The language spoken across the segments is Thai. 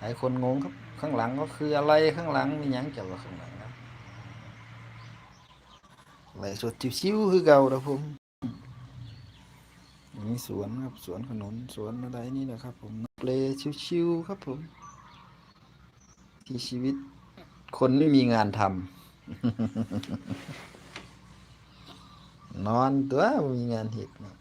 หลายคนงงครับ ข้างหลังก็คืออะไรข้างหลังมีหยังเกี่ยวกับข้างหลังครับไหลฟ์สดชิวๆคือเก่าแล้ผมมีสวนครับสวนขนุนสวนอะไรนี่แหละครับ ผมเปลชิวๆครับผม ที่ชีวิต คนไม่มีงานทำนอนตัวมีงานเห็ดนะ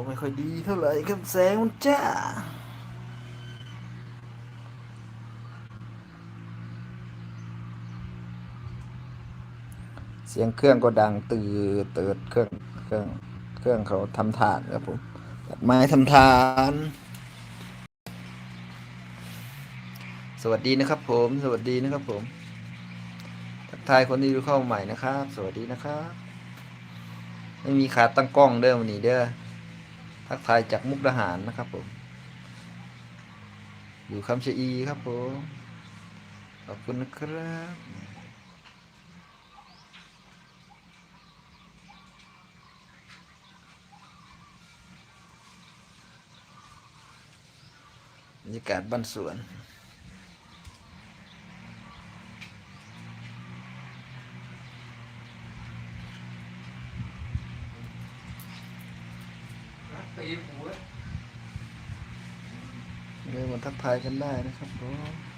ก็ไม่ค่อยดีเท่าไหร่ครับแสงมันจ้าเสียงเครื่องก็ดังตือเติดเครื่องเครื่องเครื่องเขาทำฐานครับผมตัดไม้ทำฐาน สวัสดีนะครับผม สวัสดีนะครับผมทักทายคนที่ดูเข้าใหม่นะครับ สวัสดีนะครับ ไม่มีขาตั้งกล้องเด้อวันนี้เด้อ ทักทายจากมุกดาหารนะครับผม อยู่คำชะอีครับผมขอบคุณนะครับบรรยากาศบ้านสวน ตีหัวเดินมาทักทายกันได้นะครับผม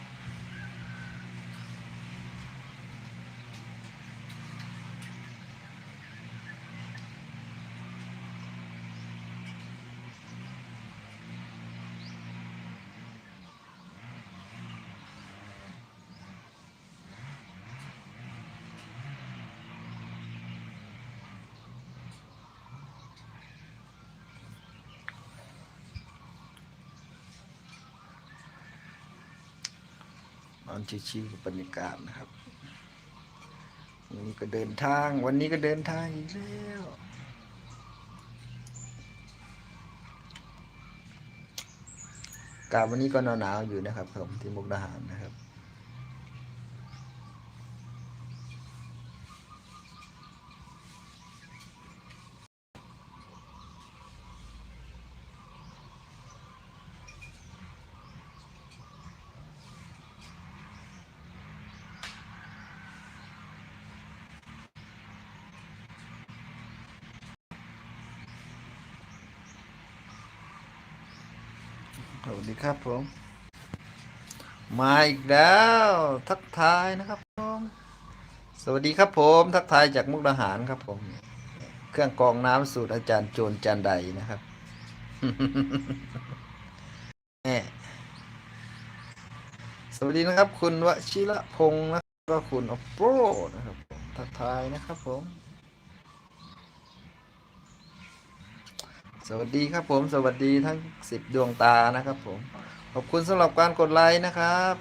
น อนชิวๆกับบรรยากาศนะครับวันนี้ก็เดินทาง วันนี้ก็เดินทางอีกแล้วอากาศวันนี้ก็หนาวๆอยู่นะครับผมที่มุกดาหารนะครับ สวัสดีครับผม มาอีกแล้ว ทักทายนะครับผมสวัสดีครับผม ทักทายจากมุกดาหารครับผม เครื่องกรองน้ำสูตรอาจารย์โจรจันไดนะครับแหม่สวัสดีนะครับ คุณวชิระพงศ์แล้วก็คุณอโปรนะครับ ทักทายนะครับผม สวัสดีครับผม สวัสดีทั้งสิบดวงตานะครับผม ขอบคุณสำหรับการกดไลค์นะครับ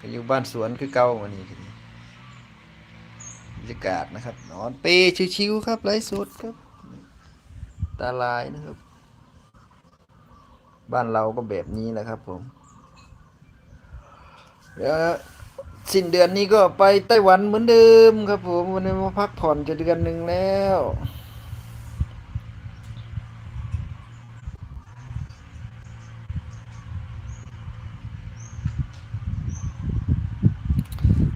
ก็อยู่บ้านสวนคือเก่าวันนี้ทีนี้บรรยากาศนะครับ นอนเปชิวๆครับไลฟ์สดครับ ตาลายนะครับ บ้านเราก็แบบนี้แหละครับผมเดี๋ยวสิ้นเดือนนี้ก็ไปไต้หวันเหมือนเดิมครับผมวันนี้มาพักผ่อนจะเดือนหนึ่งแล้ว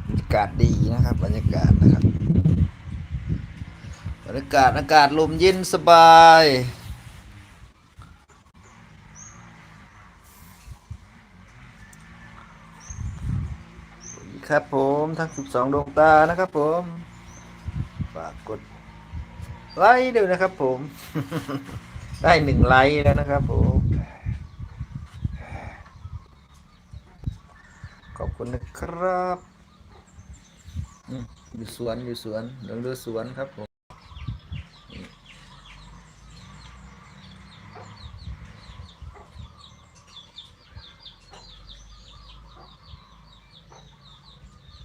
บรรยากาศดีนะครับ บรรยากาศนะครับบรรยากาศอากาศลมเย็นสบายครับผมทั้ง 12 ดวงตานะครับผม ฝากกดไลค์ด้วยนะครับผม ได้หนึ่งไลค์แล้วนะครับผม ขอบคุณนะครับ อืมอยู่สวนอยู่สวนเรื่องเรือสวนครับผม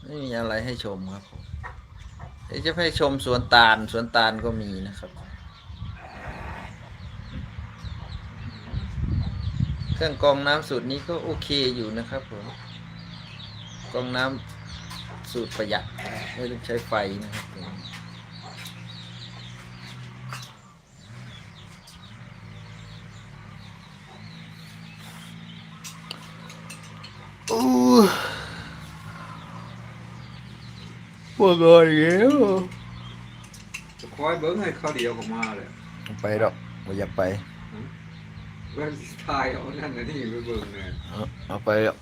ไม่มีอะไรให้ชมครับผมเดี๋ยวจะให้ชมสวนตาลสวนตาลก็มีนะครับ เครื่องกรองน้ำสูตรนี้ก็โอเคอยู่นะครับผมกรองน้ำ สูตรประหยัดไม่ต้องใช้ไฟนะครับว่าก่อนเงี้ยจะคอยเบิ้งให้ข้าเดียวผมมาเลยไปดอกไม่อยากไปเบิ้งไตล์เอานั่นนี่ไปเบิ้งเนี่ยเอาไปดอก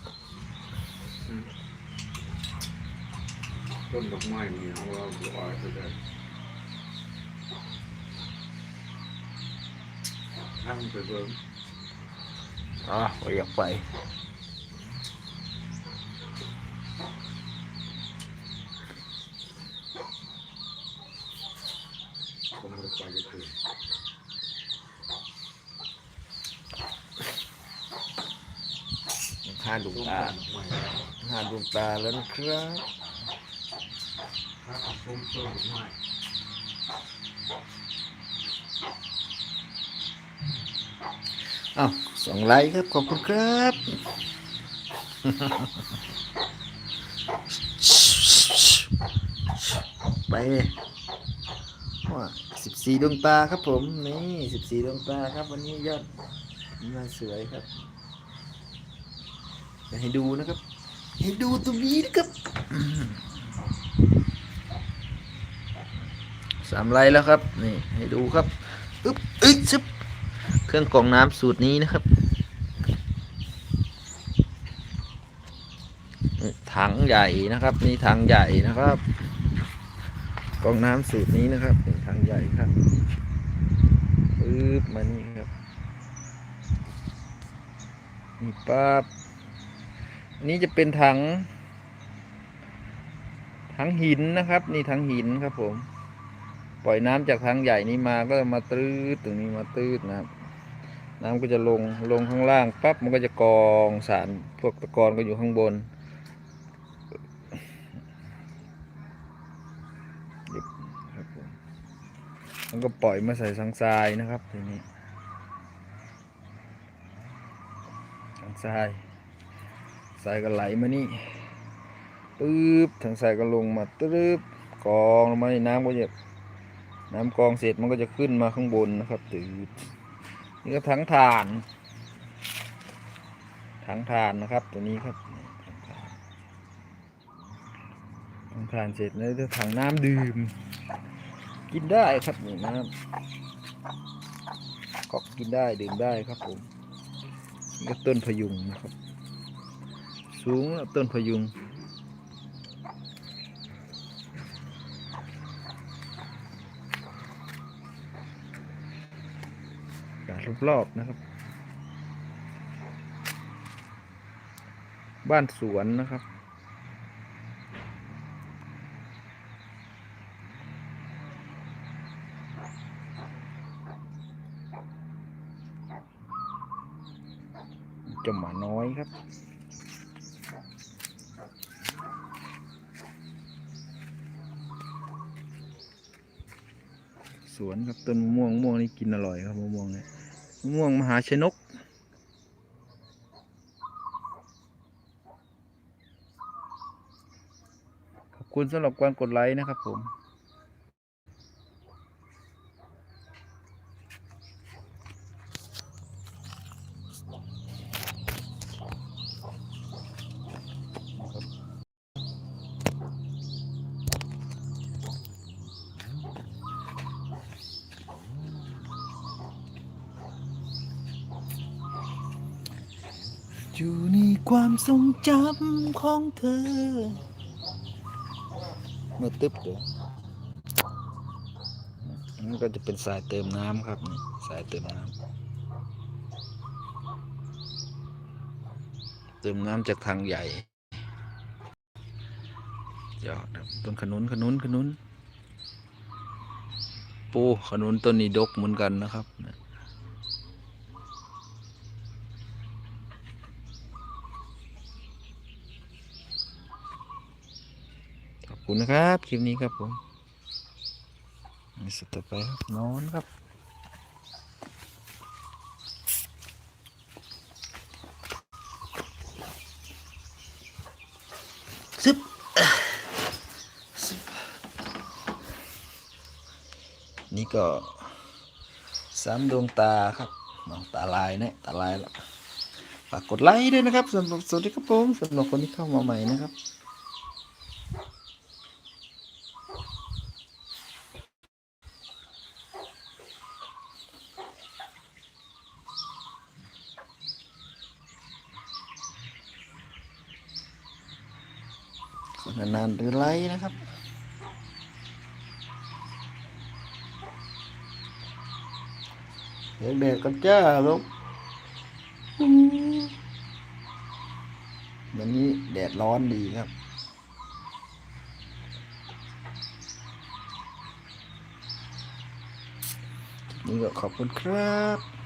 ต้นดอกไม้นี่เอาเราลอยไปได้นั่งไปเบิ้งอะไม่อยากไปผมไม่ไปก็คือห้าดวงตาห้าดวงตาแล้วนะครับ ถ้าผมต้นดอกไม้อ้าสองไลค์ครับ ขอบคุณครับ ไปว่าสิบสี่ดวงตาครับผม นี่สิบสี่ดวงตาครับ วันนี้ยอดมาสวยครับให้ดูนะครับ ให้ดูตรงนี้นะครับอืม สามไลค์แล้วครับ นี่ให้ดูครับอึ๊บอึ๊บซึบเครื่องกรองน้ำสูตรนี้นะครับถังใหญ่นะครับ นี่ถังใหญ่นะครับกรองน้ำสูตรนี้นะครับเป็นถังใหญ่ครับปึ๊บมานี่ครับนี่ปั๊บนนี้จะเป็นถังถังหินนะครับ นี่ถังหินครับผม ปล่อยน้ำจากถังใหญ่นี้มาก็มาตื้ดตรงนี้มาตื้ดนะครับ น้ำก็จะลงลงข้างล่างปั๊บมันก็จะกองสารพวกตะกอนก็อยู่ข้างบนมันก็ปล่อยมาใส่สังทรายนะครับทีนี้สังทรายทรายก็ไหลมานี่ปึ๊บทางทรายก็ลงมาตึ๊บกองลงมาในน้ำก็จะ น้ำกองเสร็จมันก็จะขึ้นมาข้างบนนะครับตืดนี่ก็ถังถ่านถังถ่านนะครับ ตัวนี้ครับถังถ่านถังถ่านเสร็จแล้วจะถังน้ำดื่ม กินได้ครับนี่น้ำก็กินได้ดื่มได้ครับผมนี่ก็ต้นพยุงนะครับ สูงต้นพยุง อากรอบๆนะครับ บ้านสวนนะครับจ้าหมาน้อยครับสวนครับต้นมะม่วงมะม่วงนี่กินอร่อยครับมะม่วงเนี่ย ม่วงมหาชนก ขอบคุณสำหรับการกดไลค์นะครับผม อยู่ในความทรงจำของเธอเมื่อตึ๊บเดี๋ยวนี่ก็จะเป็นสายเติมน้ำครับนี่สายเติมน้ำเติมน้ำจากทางใหญ่ยอดต้นขนุนขนุนขนุนปูขนุนต้นนี้ดกเหมือนกันนะครับ ขอบ คุณนะครับคลิปนี้ครับผมมีสุดต่อไปครับนอนครับซึบซึบนี่ก็สามดวงตาครับมองตาลายเนี่ยตาลายแล้วฝากกดไลค์ด้วยนะครับสำหรับสวัสดีครับผมสำหรับคนที่เข้ามาใหม่นะครับ นานๆหรือไล่นะครับเดี๋ยวแดดก็จ้าลูกวันนี้แดดร้อนดีครับนี่ก็ขอบคุณครับ